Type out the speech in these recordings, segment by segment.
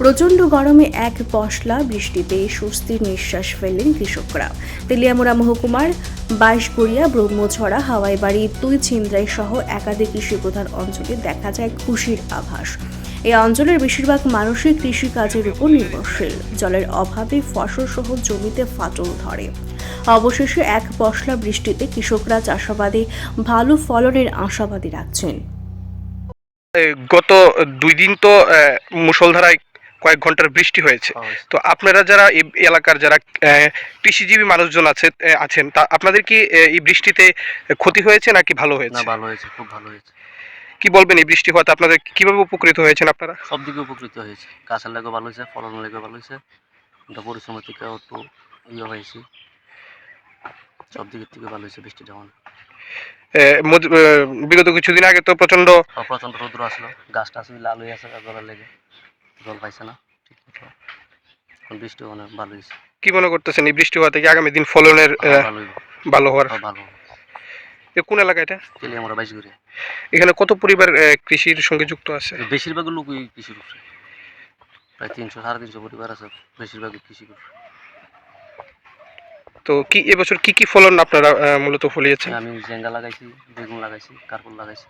প্রচণ্ড গরমে এক পশলা বৃষ্টিতে স্বস্তির নিঃশ্বাস ফেললেন কৃষকরা। তেলিয়ামুড়া মহকুমার বাইশগড়িয়া ব্রহ্মছড়া হাওয়াইবাড়ি তুই ছিন্দ্রাই সহ একাধিক কৃষিপ্রধান অঞ্চলে দেখা যায় খুশির আভাস। এই অঞ্চলের বেশিরভাগ মানুষই কৃষিকাজের উপর নির্ভরশীল। জলের অভাবে ফসল সহ জমিতে ফাটল ধরে। অবশেষে এক পশলা বৃষ্টিতে কৃষকরা চাষাবাদে ভালো ফলনের আশাবাদী রাখছেন। গত দুই দিন তো আহ, মুষলধারায় কয়েক ঘণ্টার বৃষ্টি হয়েছে। তো আপনারা যারা এই এলাকার যারা কৃষিজীবী মানুষজন আছে আছেন তা আপনাদের কি এই বৃষ্টিতে ক্ষতি হয়েছে নাকি ভালো হয়েছে? না ভালো হয়েছে খুব ভালো হয়েছে। কি বলবেন এই বৃষ্টি হওয়াতে? আপনাদের কীভাবে উপকৃত হয়েছেন আপনারা? সব দিকে উপকৃত হয়েছে। গাছের লেগে ভালো হয়েছে ফলনের লেগে ভালো হয়েছে। ওটা পরিশ্রমের থেকে একটু ইয়ে হয়েছে। সব দিকের থেকে ভালো হয়েছে বৃষ্টি আহ, বিগত কিছুদিন আগে তো প্রচণ্ড আর প্রচণ্ড রোদ্র আসলো। গাছটা আসলে লাল হয়ে আছে লেগে। জল পাইছে না ঠিক মতো। এখন বৃষ্টি অনেক ভালো হয়েছে কি মনে করতেছেন এই বৃষ্টি হওয়াতে কি আগামী দিন ফলনের ভালো ভালো হওয়ার? ভালো হবে। এ কোন এলাকা এটা? তেলে আমরা বাইশ এখানে কত পরিবার কৃষির সঙ্গে যুক্ত আছে? বেশিরভাগ লোকই কৃষির উপরে। প্রায় তিনশো সাড়ে তিনশো পরিবার আছে বেশিরভাগই কৃষি করে তো কি এবছর কি কি ফলন আপনারা মূলত ফলিয়েছেন? আমি জেঙ্গা লাগাইছি বেগুন লাগাইছি কার্পুল লাগাইছি।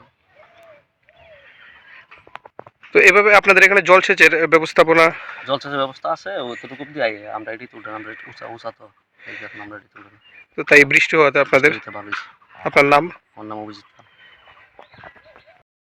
তো এভাবে আপনাদের এখানে জলসেচের ব্যবস্থাপনা? জলসেচের ব্যবস্থা আছে ওতটুকু দিয়ে আমরা এটি তুলতে আমরা উঁচা উঁচা তো এই আমরা এটি তুলতে তো তাই বৃষ্টি হওয়াতে আপনাদের? আপনার নাম? আমার নাম অভিজিৎ।